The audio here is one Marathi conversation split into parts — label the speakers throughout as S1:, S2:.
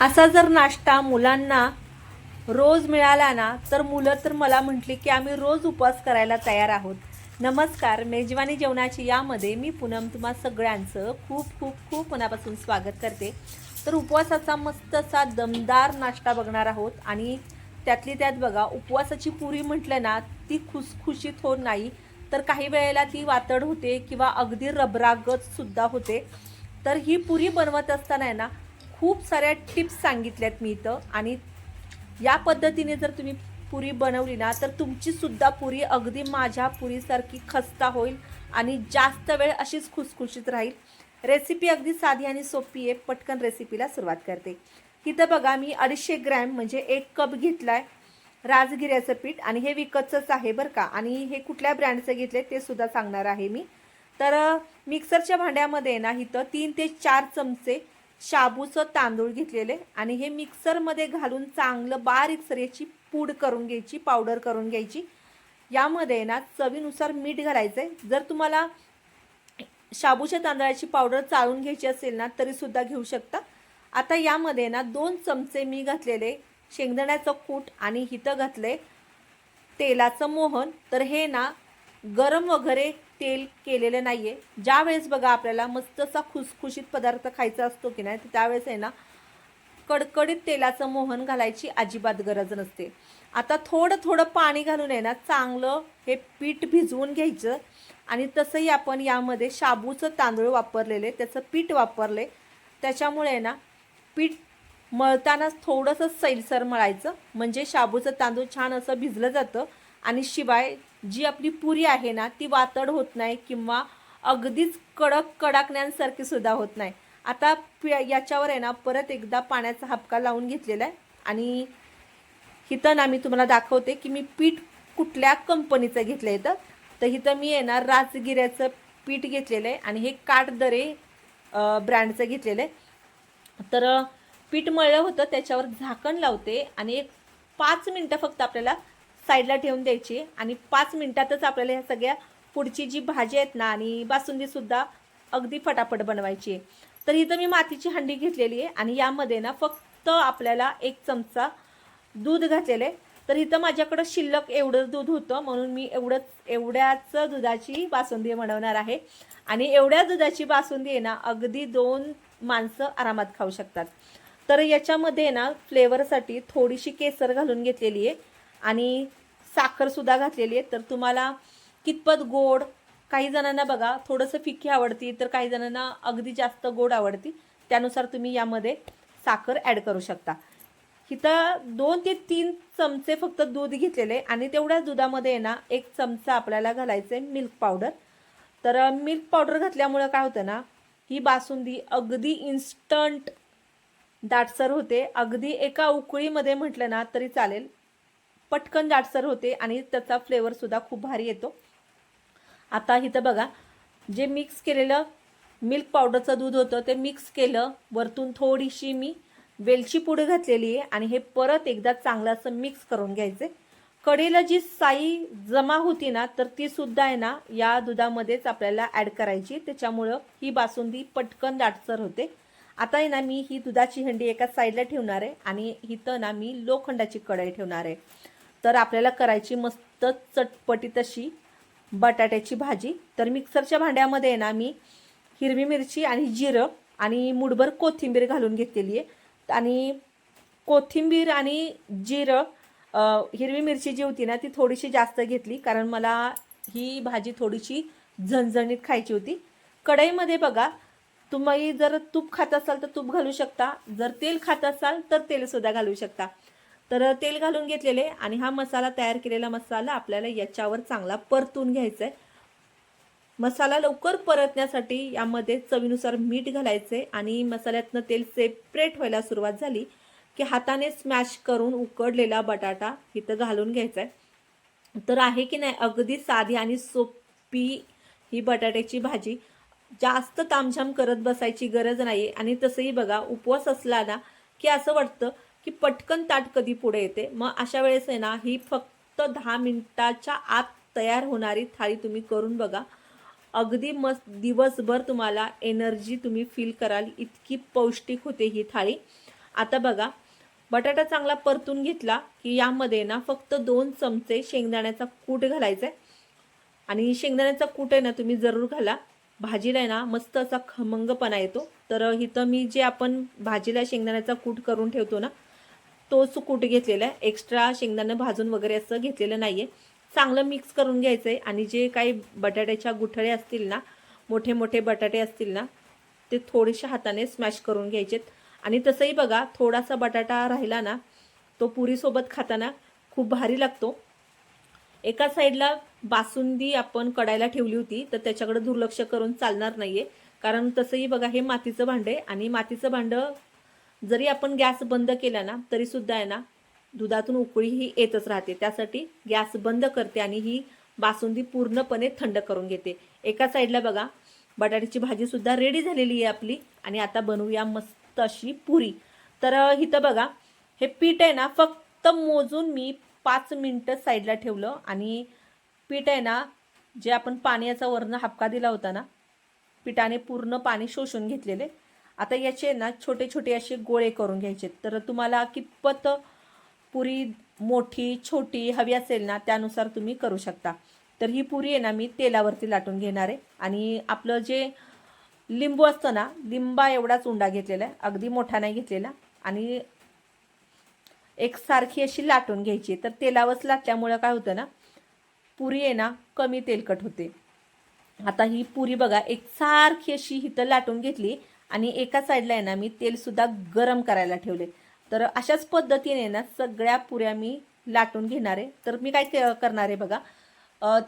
S1: असा जर नाश्ता मुलांना रोज मिळाला ना तर मुलं तर मला म्हटली की आम्ही रोज उपवास करायला तयार आहोत. नमस्कार मेजवानी जेवणाची यामध्ये मी पूनम तुम्हा सगळ्यांचं खूप खूप खूप मनापासून स्वागत करते. तर उपवासाचा मस्त असा दमदार नाश्ता बघणार आहोत आणि त्यातली त्यात बघा उपवासाची पुरी म्हटलं ना ती खुसखुशीत होत नाही. तर काही वेळेला ती वातड होते किंवा अगदी रबरागत सुद्धा होते. तर ही पुरी बनवत असताना आहे ना खूप साऱ्या टिप्स सांगितल्यात मी इथं. आणि या पद्धतीने जर तुम्ही पुरी बनवली ना तर तुमचीसुद्धा पुरी अगदी माझ्या पुरीसारखी खस्ता होईल आणि जास्त वेळ अशीच खुसखुशीत राहील. रेसिपी अगदी साधी आणि सोपी आहे. पटकन रेसिपीला सुरुवात करते. इथं बघा मी अडीचशे ग्रॅम म्हणजे एक कप घेतला आहे राजगिऱ्याचं पीठ आणि हे विकतचंच आहे बरं का. आणि हे कुठल्या ब्रँडचं घेतले ते सुद्धा सांगणार आहे मी. तर मिक्सरच्या भांड्यामध्ये ना इथं तीन ते चार चमचे शाबूचं तांदूळ घेतलेले आणि हे मिक्सरमध्ये घालून चांगलं बारीक सर याची पूड करून घ्यायची पावडर करून घ्यायची. यामध्ये ना चवीनुसार मीठ घालायचं आहे जर तुम्हाला शाबूच्या तांदळाची पावडर चाळून घ्यायची असेल ना तरीसुद्धा घेऊ शकता. आता यामध्ये ना दोन चमचे मी घातलेले शेंगदाण्याचं कूट आणि हिथं घातले तेलाचं मोहन. तर हे ना गरम वगैरे तेल केलेलं नाही आहे ज्या वेळेस बघा आपल्याला मस्त असा खुसखुशीत पदार्थ खायचा असतो की नाही तर त्यावेळेस आहे ना कडकडीत तेलाचं मोहन घालायची अजिबात गरज नसते. आता थोडं थोडं पाणी घालून आहे ना चांगलं हे पीठ भिजवून घ्यायचं आणि तसंही आपण यामध्ये शाबूचं तांदूळ वापरलेले त्याचं पीठ वापरले त्याच्यामुळे आहे ना पीठ मळतानाच थोडंसं सैलसर मळायचं. म्हणजे शाबूचं तांदूळ छान असं भिजलं जातं आणि शिवाय जी आपली पुरी आहे ना ती वातड होत नाही किंवा अगदीच कडक कडाकण्यांसारखी सुद्धा होत नाही. आता पि- याच्यावर आहे ना परत एकदा पाण्याचा हपका लावून घेतलेला आहे आणि हिथं ना मी तुम्हाला दाखवते की मी पीठ कुठल्या कंपनीचं घेतलं आहे तर तर हिथं मी आहे ना राजगिऱ्याचं पीठ घेतलेलं आहे आणि हे काटदरे ब्रँडचं घेतलेलं आहे. तर पीठ मळलं होतं त्याच्यावर झाकण लावते आणि एक पाच मिनटं फक्त आपल्याला साईडला ठेवून द्यायची आणि पाच मिनटातच आपल्याला ह्या सगळ्या पुढची जी भाजी आहेत ना आणि बासुंदीसुद्धा अगदी फटाफट बनवायची आहे. तर इथं मी मातीची हंडी घेतलेली आहे आणि यामध्ये ना फक्त आपल्याला एक चमचा दूध घातलेलं आहे. तर इथं माझ्याकडं शिल्लक एवढंच दूध होतं म्हणून मी एवढंच एवढ्याच दुधाची बासुंदी बनवणार आहे. आणि एवढ्या दुधाची बासुंदी आहे ना अगदी दोन माणसं आरामात खाऊ शकतात. तर याच्यामध्ये ना फ्लेवरसाठी थोडीशी केसर घालून घेतलेली आहे. आणि साखरसुद्धा घातलेली आहे. तर तुम्हाला कितपत गोड काही जणांना बघा थोडंसं फिक्की आवडती तर काही जणांना अगदी जास्त गोड आवडती. त्यानुसार तुम्ही यामध्ये साखर ॲड करू शकता. इथं दोन ते तीन चमचे फक्त दूध घेतलेले आणि तेवढ्याच दुधामध्ये आहे ना एक चमचा आपल्याला घालायचं आहे मिल्क पावडर तर मिल्क पावडर घातल्यामुळं काय होतं ना ही बासुंदी अगदी इन्स्टंट दाटसर होते. अगदी एका उकळीमध्ये म्हटलं ना तरी चालेल. पटकन दाटसर होते आणि त्याचा फ्लेवरसुद्धा खूप भारी येतो. आता इथं बघा जे मिक्स केलेलं मिल्क पावडरचं दूध होतं ते मिक्स केलं. वरतून थोडीशी मी वेलची पुढे घातलेली आहे आणि हे परत एकदा चांगलं असं मिक्स करून घ्यायचे कडेला जी साई जमा होती ना तर ती सुद्धा आहे ना या दुधामध्येच आपल्याला ॲड करायची. त्याच्यामुळं ही बासुंदी पटकन दाटसर होते. आता आहे ना मी ही दुधाची हंडी एका साईडला ठेवणार आहे आणि इथं ना मी लोखंडाची कढई ठेवणार आहे. तर आपल्याला करायची मस्त चटपटी तशी बटाट्याची भाजी. तर मिक्सरच्या भांड्यामध्ये आहे ना मी हिरवी मिरची आणि जिरं आणि मुठभर कोथिंबीर घालून घेतलेली आहे. आणि कोथिंबीर आणि जिरं हिरवी मिरची जी होती ना ती थोडीशी जास्त घेतली कारण मला ही भाजी थोडीशी झणझणीत खायची होती. कढईमध्ये बघा तुम्ही जर तूप खात असाल तर तूप घालू शकता जर तेल खात असाल तर तेलसुद्धा घालू शकता. तर तेल घालून घेतलेले आणि हा मसाला तयार केलेला मसाला आपल्याला याच्यावर चांगला परतून घ्यायचा आहे मसाला लवकर परतण्यासाठी यामध्ये चवीनुसार मीठ घालायचे आणि मसाल्यातनं तेल सेपरेट व्हायला सुरुवात झाली की हाताने स्मॅश करून उकडलेला बटाटा इथं घालून घ्यायचा आहे तर आहे की नाही अगदी साधी आणि सोपी ही बटाट्याची भाजी. जास्त तामझाम करत बसायची गरज नाही आणि तसंही बघा उपवास असला ना की असं वाटतं की पटकन ताट कधी पुढे येते. मग अशा वेळेस आहे ना ही फक्त दहा मिनटाच्या आत तयार होणारी थाळी तुम्ही करून बघा. अगदी मस्त दिवसभर तुम्हाला एनर्जी तुम्ही फील कराल इतकी पौष्टिक होते ही थाळी. आता बघा बटाटा चांगला परतून घेतला की यामध्ये ना फक्त दोन चमचे शेंगदाण्याचा कूट घालायचा आहे आणि शेंगदाण्याचा कूट आहे ना तुम्ही जरूर घाला. भाजीला आहे ना मस्त असा खमंगपणा येतो. तर इथं मी जे आपण भाजीला शेंगदाण्याचा कूट करून ठेवतो ना तोच कूट घेतलेला आहे. एक्स्ट्रा शेंगदाणं भाजून वगैरे असं घेतलेलं नाही आहे चांगलं मिक्स करून घ्यायचं आहे आणि जे काही बटाट्याच्या गुठळे असतील ना मोठे मोठे बटाटे असतील ना ते थोडेशा हाताने स्मॅश करून घ्यायचेत. आणि तसंही बघा थोडासा बटाटा राहिला ना तो पुरीसोबत खाताना खूप भारी लागतो. एका साईडला बासुंदी आपण कडायला ठेवली होती तर त्याच्याकडे दुर्लक्ष करून चालणार नाहीये. कारण तसंही बघा हे मातीचं भांडं आहे. आणि मातीचं भांडं जरी आपण गॅस बंद केला ना तरी सुद्धा आहे ना दुधातून उकळी ही येतच राहते. त्यासाठी गॅस बंद करते आणि ही बासुंदी पूर्णपणे थंड करून घेते. एका साईडला बघा बटाट्याची भाजी सुद्धा रेडी झालेली आहे आपली. आणि आता बनवूया मस्त अशी पुरी. तर इथं बघा हे पीठ आहे ना फक्त मोजून मी पाच मिनटं साईडला ठेवलं. आणि पीठ आहे ना जे आपण पाण्याचा वरनं हापका दिला होता ना पिठाने पूर्ण पाणी शोषून घेतलेले. आता याचे ना छोटे छोटे असे गोळे करून घ्यायचे. तर तुम्हाला कितपत पुरी मोठी छोटी हवी असेल ना त्यानुसार तुम्ही करू शकता. तर ही पुरी आहे ना मी तेलावरती लाटून घेणार आहे. आणि आपलं जे लिंबू असतं ना लिंबा एवढाच उंडा घेतलेला आहे. अगदी मोठा नाही घेतलेला. आणि एकसारखी अशी लाटून घ्यायची. तर तेलावरच लाटल्यामुळं काय होतं ना पुरी आहे ना कमी तेलकट होते. आता ही पुरी बघा एकसारखी अशी हिथं लाटून घेतली. आणि एका साईडला आहे ना मी तेलसुद्धा गरम करायला ठेवले तर अशाच पद्धतीने ना सगळ्या पुऱ्या मी लाटून घेणार आहे. तर मी काय करणार आहे बघा.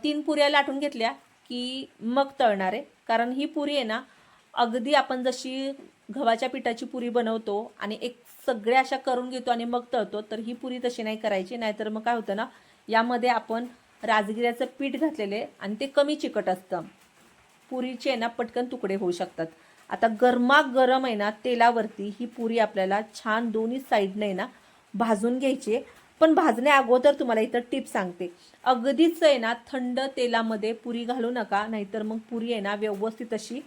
S1: तीन पुऱ्या लाटून घेतल्या की मग तळणार आहे. कारण ही पुरी आहे ना अगदी आपण जशी गव्हाच्या पिठाची पुरी बनवतो आणि एक सगळ्या अशा करून घेतो आणि मग तळतो तर ही पुरी तशी नाही करायची. नाहीतर मग काय होतं ना यामध्ये आपण राजगिऱ्याचं पीठ घातलेले आणि ते कमी चिकट असतं. पुरीचे आहे ना पटकन तुकडे होऊ शकतात. आता गरमागरम आहे ना तेलावरती ही पुरी आपल्याला छान दोन्ही साईडनं आहे ना भाजून घ्यायची आहे. पण भाजण्या अगोदर तुम्हाला इथं टिप सांगते. अगदीच आहे ना थंड तेलामध्ये पुरी घालू नका नाहीतर मग पुरी आहे ना व्यवस्थित अशी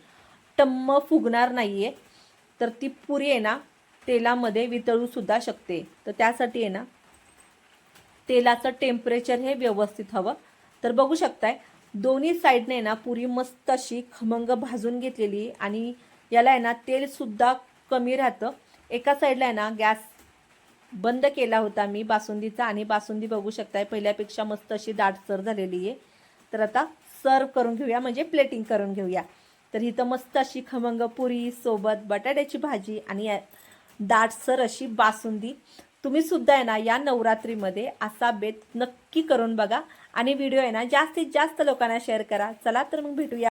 S1: टम्म फुगणार नाहीये. तर ती पुरी आहे ना तेलामध्ये वितळूसुद्धा शकते. तर त्यासाठी आहे ना तेलाचं टेम्परेचर हे व्यवस्थित हवं. तर बघू शकताय दोन्ही साईडने ना पुरी मस्त अशी खमंग भाजून घेतलेली आणि याला आहे ना तेलसुद्धा कमी राहतं. एका साईडला आहे ना गॅस बंद केला होता मी बासुंदीचा आणि बासुंदी बघू शकताय पहिल्यापेक्षा मस्त अशी दाटसर झालेली आहे. तर आता सर्व करून घेऊया म्हणजे प्लेटिंग करून घेऊया. तर इथं मस्त अशी खमंग पुरी सोबत बटाट्याची भाजी आणि दाटसर अशी बासुंदी. तुम्ही सुद्धा आहे ना या नवरात्रीमध्ये असा बेत नक्की करून बघा. आणि व्हिडिओ आहे ना जास्तीत जास्त लोकांना शेअर करा. चला तर मग भेटूया.